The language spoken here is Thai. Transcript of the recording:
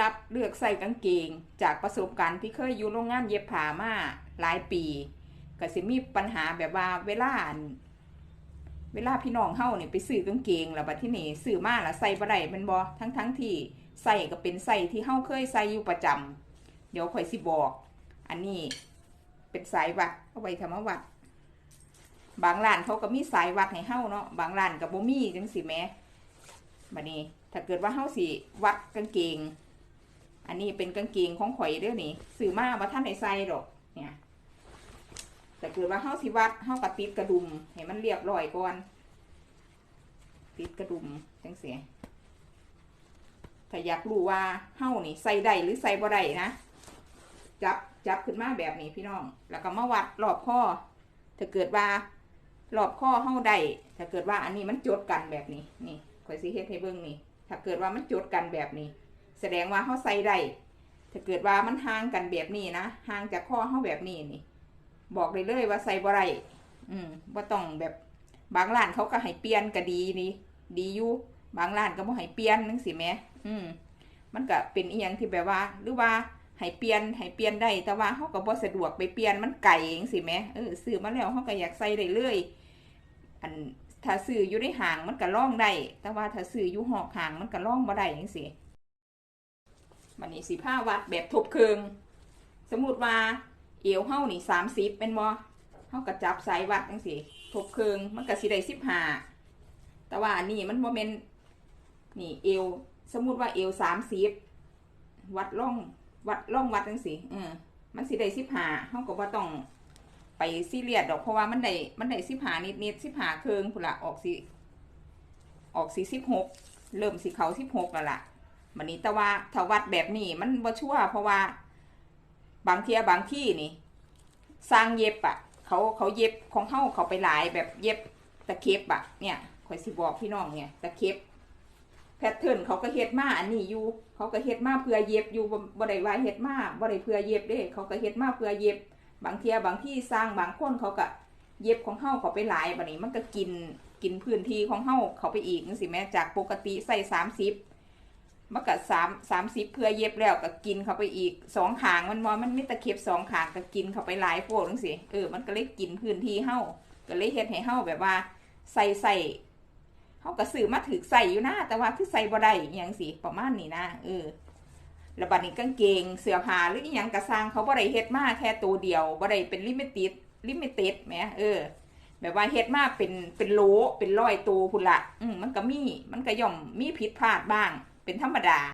รับเลือกใส่กางเกง จากประสบการณ์ที่เคยอยู่โรงงานเย็บผ้ามาหลายปีก็สิมีปัญหาแบบว่าเวลาเวลาพี่น้องเฮาเนี่ยไปซื้อกางเกงแล้วบัดที่นี่ซื้อมาแล้วใส่บ่ได้มันบ่ทั้งทั้งที่ใส่ก็เป็นใส่ที่เฮาเคยใส่อยู่ประจำเดี๋ยวข่อยสิบอก อันนี้เป็นสายวัดเอาไว้ทำมวัดบางร้านเขาก็มีสายวัดให้เฮาเนาะบางร้านก็บ่มีจังสิแม่บัดนี้ ถ้าเกิดว่าเฮาสิวัดกางเกง อันนี้เป็นกางเกงของข่อยเด้อนี่ซื้อมาว่าท่านได้ใส่ดอกเนี่ยแต่เกิดว่าเฮาสิวัดเฮาก็ติดกระดุมให้มันเรียบร้อยก่อน ติดกระดุมจังเสียถ้าอยากรู้ว่าเฮานี่ใส่ได้หรือใส่บ่ได้นะจับจับขึ้นมาแบบนี้พี่น้อง แล้วก็มาวัดรอบข้อถ้าเกิดว่ารอบข้อเฮาได้ถ้าเกิดว่าอันนี้มันจดกันแบบนี้นี่ข่อยสิเฮ็ดให้เบิ่งนี่ถ้าเกิดว่ามันจดกันแบบนี้ แสดงว่าเฮาใส่ได้ถ้าเกิดว่ามันห่างกันแบบนี้นะห่างจากข้อเฮาแบบนี้นี่ บอกเลยเลยว่าใส่บ่ได้อืมบ่าต้องแบบบางร้านเขาก็ให้เปลี่ยนก็ดีนี่ดีอยู่บางร้านก็บ่ให้เปลี่ยนนึงสิแม่อืมมันก็เป็นอีหยังที่แบบว่า หรือว่าให้เปลี่ยนให้เปลี่ยนได้แต่ว่าเฮาก็บ่สะดวกไปเปลี่ยนมันไกลจังสิแม่เออซื้อมาแล้วเฮาก็อยากใส่ได้เลยอันถ้าซื้ออยู่ในห้างมันก็ล่องได้ แต่ว่าถ้าซื้ออยู่หอกห้างมันก็ล่องบ่ได้จังซี่ มันนี่สิผ้าวัดแบบทบเคือง สมมุติว่าเอวเฮานี่สามสิบเป็นบ่เฮาก็จับสายวัดจังซี่ทบเคืองมันก็สิได้สิบห้าแต่ว่านนี้มันบ่แม่นนี่เอวสมมุติว่าเอวสามสิบวัดล่องวัดล่องวัดจังซี่เออมันสิได้สิบห้าเฮาก็บ่าต้องไปซีเรียสดอกเพราะว่ามันได้มันได้สิบห้านิดนิดสิบห้าเคืองพุ่นละออกสิออกสิสิบหกเริ่มสิเขาสิบหกแล้วล่ะ มันนี้แต่ว่าถ้าวัดแบบนี้มันบ่ชั่วเพราะว่า บางเทียบางที่นี่ สร้างเย็บอะเขาเขาเย็บของเข้าเขาไปหลายแบบเย็บตะเข็บอะเนี่ยคอยสิบอกพี่น้องเนี่ยตะเข็บแพทเทิร์นเขาก็เฮ็ดมาอันนี้อยู่เขาก็เฮ็ดมาเพื่อเย็บอยู่บ่ได้ว่าเฮ็ดมาบ่ได้เพื่อเย็บเด้ เขาก็เฮ็ดมาเพื่อเย็บบางเทียบางที่สร้างบางคนเขาก็เย็บของเฮาเขาไปหลายบัดนี้มันก็กินกินพื้นที่ของเฮาเขาไปอีกจังซี่แม้จากปกติใส่สามสิบ มันก็สามสามสิบเพื่อเย็บแล้วก็กินเข้าไปอีกสองขางมันว่ามันไม่ตะเข็บสองขางก็กินเข้าไปหลายโพดจังสิเออมันก็เลยกินพื้นที่เฮาก็เลยเฮ็ดให้เฮาแบบว่า ใส่ใส่เฮาก็ซื้อมาถือใส่อยู่นะแต่ว่าคือใส่บ่ได้อหยังสิประมาณนี้นะเออแล้วบัดนี้กางเกงเสื้อผ้าหรืออีหยังกระสร้างเขาบ่ได้เฮ็ดมาแค่ตัวเดียวบ่ได้เป็นลิมิเต็ดลิมิเต็ดแหมเออ แบบว่าเฮ็ดมาเป็นเป็นโลเป็นร้อยตัวพุ่นละอืมมันก็มีมันก็ย่อมมีผิดพลาดบ้าง เป็นธรรมดา